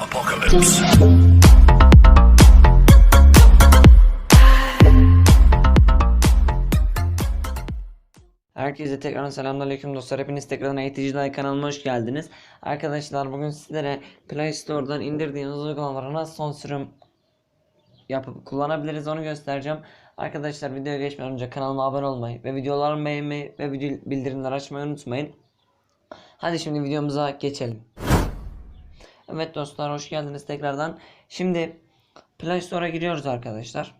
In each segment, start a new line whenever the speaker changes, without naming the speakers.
Apocalypse.
Herkese tekrardan selamünaleyküm dostlar. Hepiniz tekrardan Eğitici kanalıma hoş geldiniz. Arkadaşlar bugün sizlere Play Store'dan indirdiğiniz uygulamaları nasıl son sürüm yapıp kullanabiliriz onu göstereceğim. Arkadaşlar videoya geçmeden önce kanalıma abone olmayı ve videolarımı beğenmeyi ve video bildirimleri açmayı unutmayın. Hadi şimdi videomuza geçelim. Evet dostlar hoş geldiniz tekrardan. Şimdi Play Store'a giriyoruz arkadaşlar.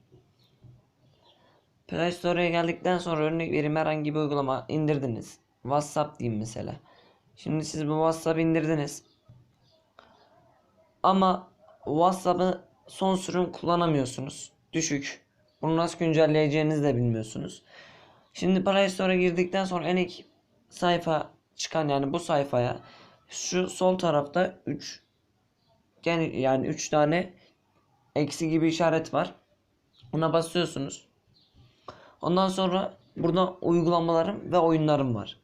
Play Store'a geldikten sonra örnek vereyim herhangi bir uygulama indirdiniz. WhatsApp diyeyim mesela. Şimdi siz bu WhatsApp indirdiniz. Ama WhatsApp'ı son sürüm kullanamıyorsunuz. Düşük. Bunu nasıl güncelleyeceğinizi de bilmiyorsunuz. Şimdi Play Store'a girdikten sonra en ilk sayfa çıkan yani bu sayfaya şu sol tarafta 3 yani yani 3 tane eksi gibi işaret var. Ona basıyorsunuz. Ondan sonra burada uygulamalarım ve oyunlarım var.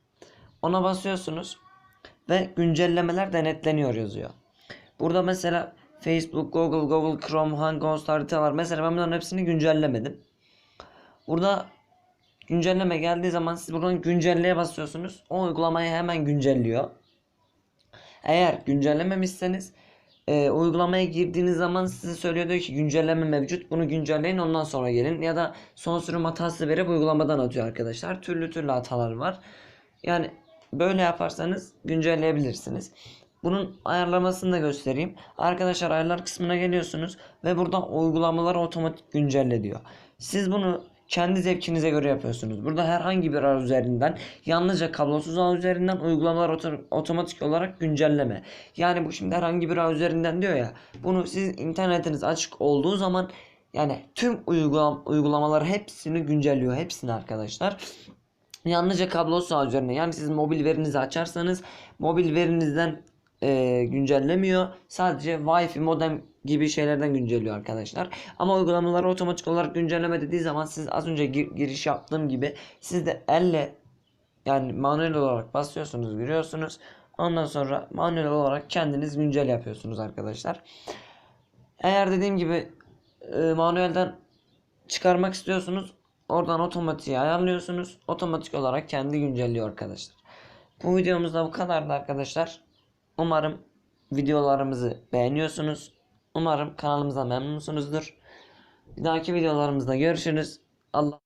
Ona basıyorsunuz ve güncellemeler denetleniyor yazıyor. Burada mesela Facebook, Google, Google Chrome, Hangouts haritalar. Mesela ben bunların hepsini güncellemedim. Burada güncelleme geldiği zaman siz buradan güncelleye basıyorsunuz. O uygulamayı hemen güncelliyor. Eğer güncellememişseniz e, uygulamaya girdiğiniz zaman size söylüyor diyor ki güncelleme mevcut bunu güncelleyin ondan sonra gelin. Ya da son sürüm hatası verip uygulamadan atıyor arkadaşlar. Türlü türlü hatalar var. Yani böyle yaparsanız güncelleyebilirsiniz. Bunun ayarlamasını da göstereyim. Arkadaşlar ayarlar kısmına geliyorsunuz ve buradan uygulamaları otomatik güncelle diyor. Siz bunu kendi zevkinize göre yapıyorsunuz. Burada herhangi bir ağ üzerinden yalnızca kablosuz ağ üzerinden uygulamalar oto- otomatik olarak güncelleme. Yani bu şimdi herhangi bir ağ üzerinden diyor ya. Bunu siz internetiniz açık olduğu zaman yani tüm uygulam uygulamaları hepsini güncelliyor. Hepsini arkadaşlar. Yalnızca kablosuz ağ üzerine yani siz mobil verinizi açarsanız mobil verinizden e, güncellemiyor. Sadece Wi-Fi modem gibi şeylerden güncelliyor arkadaşlar. Ama uygulamaları otomatik olarak güncelleme dediği zaman siz az önce gir- giriş yaptığım gibi siz de elle yani manuel olarak basıyorsunuz giriyorsunuz. Ondan sonra manuel olarak kendiniz güncel yapıyorsunuz arkadaşlar. Eğer dediğim gibi e, manuelden çıkarmak istiyorsunuz oradan otomatiği ayarlıyorsunuz. Otomatik olarak kendi güncelliyor arkadaşlar. Bu videomuzda bu kadardı arkadaşlar. Umarım videolarımızı beğeniyorsunuz. Umarım kanalımıza memnunsunuzdur. Bir dahaki videolarımızda görüşürüz. Allah